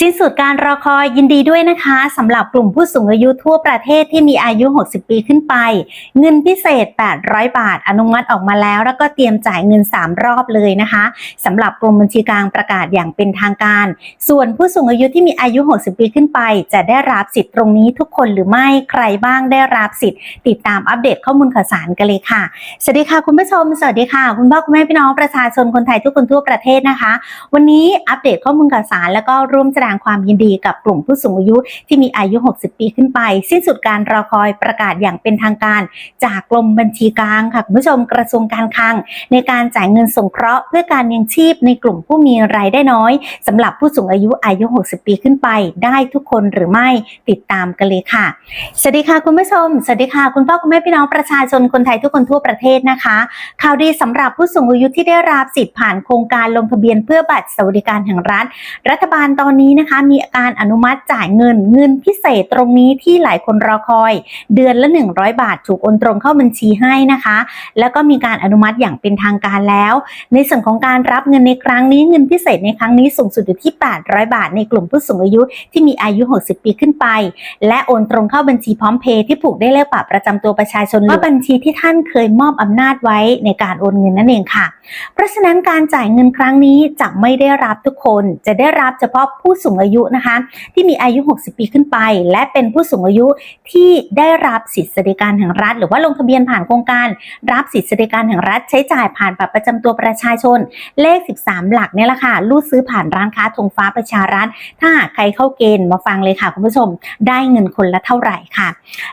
สิ้นสุดการรอคอยยินดีด้วยนะคะสำหรับกลุ่มผู้สูงอายุทั่วประเทศที่มีอายุ 60 ปีขึ้นไป เงินพิเศษ 800 บาท อนุมัติออกมาแล้ว แล้วก็เตรียมจ่ายเงิน 3 รอบเลยนะคะสำหรับกรมบัญชีกลางประกาศอย่างเป็นทางการ ส่วนผู้สูงอายุที่มีอายุ 60 ปีขึ้นไป จะได้รับสิทธิ์ตรงนี้ทุกคนหรือไม่ใครบ้างได้รับสิทธิ์ ติดตามอัปเดตข้อมูลข่าวสารกันเลยค่ะสวัสดีค่ะคุณผู้ชมสวัสดีค่ะ คุณพ่อคุณแม่พี่น้องประชาชนคนไทยทุกคนทั่วประเทศนะคะ วันนี้อัปเดตข้อมูลข่าวสารแล้วก็ร่วมแสดงความยินดีกับกลุ่มผู้สูงอายุที่มีอายุ 60 ปีขึ้นไป สิ้นสุดการรอคอยประกาศอย่างเป็นทางการ จากกรมบัญชีกลางค่ะคุณผู้ชมกระทรวงการคลัง ในการจ่ายเงินสงเคราะห์เพื่อการเลี้ยงชีพในกลุ่มผู้มีรายได้น้อยสำหรับผู้สูงอายุอายุ 60 ปีขึ้นไป ได้ทุกคนหรือไม่ติดตามกันเลยค่ะสวัสดีค่ะคุณผู้ชมสวัสดีค่ะคุณพ่อคุณแม่พี่น้องประชาชนคนไทยทุกคนทั่วประเทศนะคะข่าวดีสำหรับผู้สูงอายุที่ได้รับสิทธิ์ผ่านโครงการลงทะเบียนเพื่อบัตรสวัสดิการแห่งรัฐ รัฐบาลตอนนี้นะคะ มีการอนุมัติจ่ายเงินเงินพิเศษตรงนี้ที่หลายคนรอคอย เดือนละ 100 บาทถูกโอนตรงเข้าบัญชีให้นะคะ แล้วก็มีการอนุมัติอย่างเป็นทางการแล้ว ในส่วนของการรับเงินในครั้งนี้เงินพิเศษในครั้งนี้สูงสุดอยู่ที่ 800 บาท ในกลุ่มผู้สูงอายุที่มีอายุ 60 ปีขึ้นไป และโอนตรงเข้าบัญชีพร้อมเพย์ที่ผูกได้เลขบัตรประจำตัวประชาชนว่าบัญชีที่ท่านเคยมอบอำนาจไว้ในการโอนเงินนั่นเองค่ะ เพราะฉะนั้นการจ่ายเงินครั้งนี้จะไม่ได้รับทุกคนจะได้รับเฉพาะผู้สูงอายุนะคะ ที่มีอายุ 60 ปีขึ้นไป และเป็นผู้สูงอายุที่ได้รับสิทธิสวัสดิการแห่งรัฐ หรือว่าลงทะเบียนผ่านโครงการ รับสิทธิสวัสดิการแห่งรัฐ ใช้จ่ายผ่านบัตรประจำตัวประชาชน เลข 13 หลักเนี่ยแหละค่ะรูดซื้อผ่านร้านค้าธงฟ้าประชารัฐ ถ้าหากใครเข้าเกณฑ์มาฟังเลยค่ะคุณผู้ชม ได้เงินคนละเท่าไหร่ค่ะ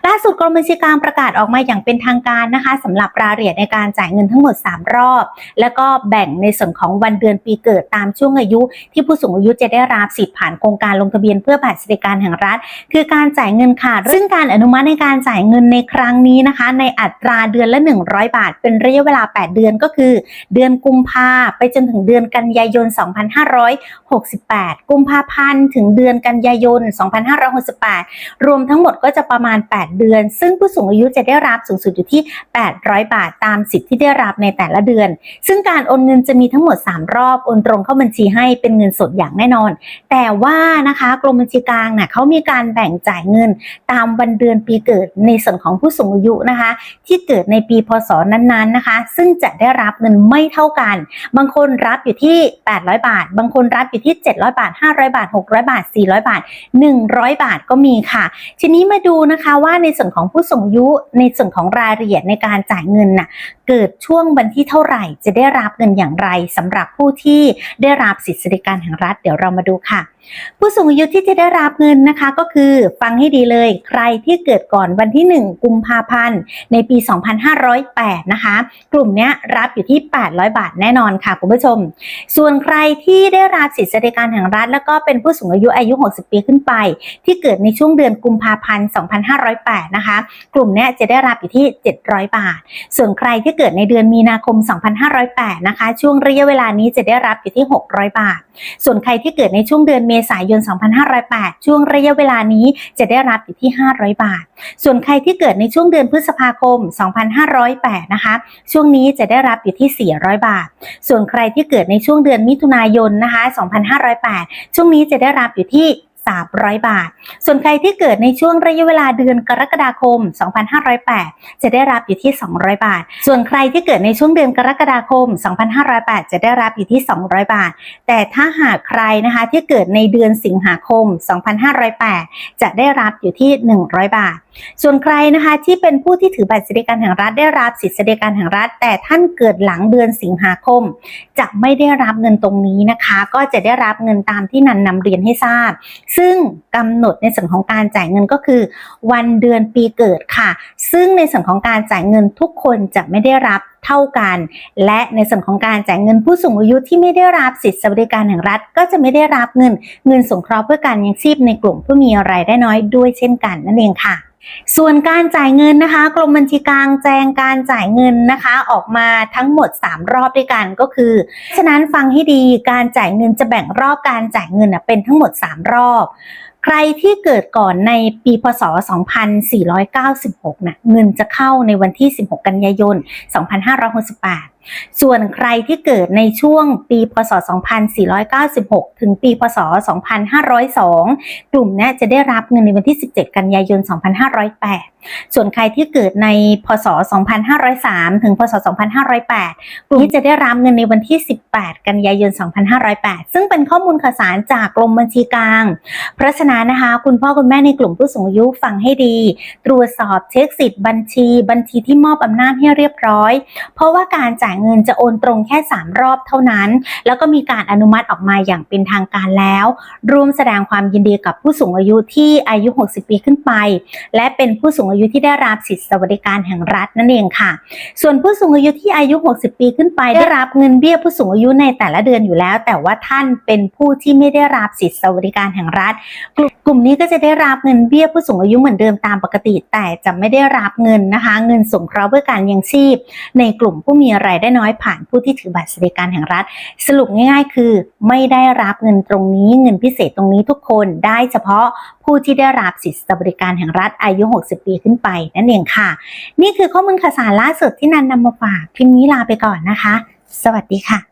ล่าสุดกรมบัญชีกลางประกาศออกมาอย่างเป็นทางการนะคะสำหรับรายละเอียดในการจ่ายเงินทั้งหมด 3 รอบ แล้วก็แบ่งในส่วนของวันเดือนปีเกิดตามช่วงอายุ ที่ผู้สูงอายุจะได้รับสิทธิผ่านโครงการลงทะเบียนเพื่อบัตรสวัสดิการแห่งรัฐ คือการจ่ายเงินค่ะ ซึ่งการอนุมัติในการจ่ายเงินในครั้งนี้นะคะ ในอัตราเดือนละ 100 บาท เป็นระยะเวลา 8 เดือนก็คือ เดือนกุมภาไปจนถึงเดือนกันยายน 2568 กุมภาพันธ์ถึงเดือนกันยายน 2568 รวมทั้งหมดก็จะประมาณ 8 เดือน ซึ่งผู้สูงอายุจะได้รับสูงสุดอยู่ที่ 800 บาทตามสิทธิ์ที่ได้รับในแต่ละเดือน ซึ่งการโอนเงินจะมีทั้งหมด 3 รอบ โอนตรงเข้าบัญชีให้เป็นเงินสดอย่างแน่นอน แต่ว่านะคะกรมบัญชีกลางน่ะเขามีการแบ่งจ่ายเงินตามวันเดือนปีเกิดในส่วนของผู้สูงอายุนะคะ ที่เกิดในปีพศนั้นๆนะคะ ซึ่งจะได้รับเงินไม่เท่ากัน บางคนรับอยู่ที่ 800 บาท บางคนรับอยู่ที่ 700 บาท 500 บาท 600 บาท 400 บาท 100 บาทก็มีค่ะ ทีนี้มาดูนะคะว่าในส่วนของผู้สูงอายุในส่วนของรายละเอียดในการจ่ายเงินน่ะ เกิดช่วงวันที่เท่าไหร่จะได้รับเงินอย่างไรสำหรับผู้ที่ได้รับสิทธิสวัสดิการแห่งรัฐเดี๋ยวเรามาดูค่ะ ผู้สูงอายุที่จะได้รับเงินนะคะก็คือฟังให้ดีเลย ใครที่เกิดก่อนวันที่ 1 กุมภาพันธ์ ในปี 2508 นะคะ กลุ่มนี้รับอยู่ที่ 800 บาทแน่นอนค่ะคุณผู้ชม ส่วนใครที่ได้รับสิทธิสวัสดิการแห่งรัฐ แล้วก็เป็นผู้สูงอายุอายุ 60 ปีขึ้นไป ที่เกิดในช่วงเดือนกุมภาพันธ์ 2508 นะคะ กลุ่มนี้จะได้รับอยู่ที่ 700 บาท ส่วนใครที่เกิดในเดือนมีนาคม 2508 นะคะ ช่วงระยะเวลานี้จะได้รับอยู่ที่ 600 บาท ส่วนใครที่เกิดในช่วงเดือนเมษายน 2508 ช่วงระยะเวลานี้จะได้รับอยู่ที่ 500 บาท ส่วนใครที่เกิดในช่วงเดือนพฤษภาคม 2508 นะคะ ช่วงนี้จะได้รับอยู่ที่ 400 บาท ส่วนใครที่เกิดในช่วงเดือนมิถุนายนนะคะ 2508 ช่วงนี้จะได้รับอยู่ที่ 300 บาท ส่วนใครที่เกิดในช่วงระยะเวลาเดือนกรกฎาคม 2508 จะได้รับอยู่ที่ 200 บาท ส่วนใครที่เกิดในช่วงเดือนกรกฎาคม 2508 จะได้รับอยู่ที่ 200 บาท แต่ถ้าหากใครนะคะที่เกิดในเดือนสิงหาคม 2508 จะได้รับอยู่ที่ 100 บาทส่วนใครนะคะที่เป็นผู้ที่ถือบัตรสวัสดิการแห่งรัฐได้รับสิทธิสวัสดิการแห่งรัฐ แต่ท่านเกิดหลังเดือนสิงหาคม จะไม่ได้รับเงินตรงนี้นะคะ ก็จะได้รับเงินตามที่นันนำเรียนให้ทราบ ซึ่งกำหนดในส่วนของการจ่ายเงินก็คือ วันเดือนปีเกิดค่ะ ซึ่งในส่วนของการจ่ายเงินทุกคนจะไม่ได้รับเท่ากัน และในส่วนของการจ่ายเงินผู้สูงอายุที่ไม่ได้รับสิทธิสวัสดิการแห่งรัฐ ก็จะไม่ได้รับเงินเงินสงเคราะห์เพื่อการยังชีพในกลุ่มผู้มีรายได้น้อยด้วยเช่นกันนั่นเองค่ะ ส่วนการจ่ายเงินนะคะ กรมบัญชีกลางแจงการจ่ายเงินนะคะ ออกมาทั้งหมด 3 รอบด้วยกันก็คือ ฉะนั้นฟังให้ดีการจ่ายเงินจะแบ่งรอบการจ่ายเงินน่ะเป็นทั้งหมด 3 รอบ ใครที่เกิดก่อนในปีพศ 2496นะเงินจะเข้าในวันที่ 16 กันยายน 2568 ส่วนใครที่เกิดในช่วงปีพศ 2496 ถึงปีพศ 2502 กลุ่มเนี้ยจะได้รับเงินในวันที่ 17 กันยายน 2508 ส่วนใครที่เกิดในพศ 2503 ถึงพศ 2508 กลุ่มที่จะได้รับเงินในวันที่ 18 กันยายน 2508 ซึ่งเป็นข้อมูลข่าวสารจากกรมบัญชีกลาง เพราะฉะนั้นนะคะ คุณพ่อคุณแม่ในกลุ่มผู้สูงอายุฟังให้ดี ตรวจสอบเช็คสิทธิ์บัญชี บัญชีที่มอบอำนาจให้เรียบร้อย เพราะว่าการจ่ายเงินจะโอนตรงแค่ 3 รอบเท่านั้น แล้วก็มีการอนุมัติออกมาอย่างเป็นทางการแล้ว ร่วมแสดงความยินดีกับผู้สูงอายุที่อายุ 60 ปีขึ้นไป และเป็นผู้สูงอายุที่ได้รับสิทธิสวัสดิการแห่งรัฐนั่นเองค่ะ ส่วนผู้สูงอายุที่อายุ 60 ปีขึ้นไปได้รับเงินเบี้ยผู้สูงอายุในแต่ละเดือนอยู่แล้ว แต่ว่าท่านเป็นผู้ที่ไม่ได้รับสิทธิสวัสดิการแห่งรัฐ กลุ่มกลุ่มนี้ก็จะได้รับเงินเบี้ยผู้สูงอายุเหมือนเดิมตามปกติ แต่จะไม่ได้รับเงินนะคะ เงินสงเคราะห์เพื่อการยังชีพ ในกลุ่มผู้มีรายได้น้อยผ่านผู้ที่ถือบัตรสวัสดิการแห่งรัฐ สรุปง่ายๆ คือ ไม่ได้รับเงินตรงนี้เงินพิเศษตรงนี้ทุกคนได้เฉพาะผู้ที่ได้รับสิทธิสวัสดิการแห่งรัฐอายุ 60 ปีขึ้นไปนั่นเองค่ะ นี่คือข้อมูลข่าวสารล่าสุดที่นันนำมาฝากคลิปนี้ลาไปก่อนนะคะ สวัสดีค่ะ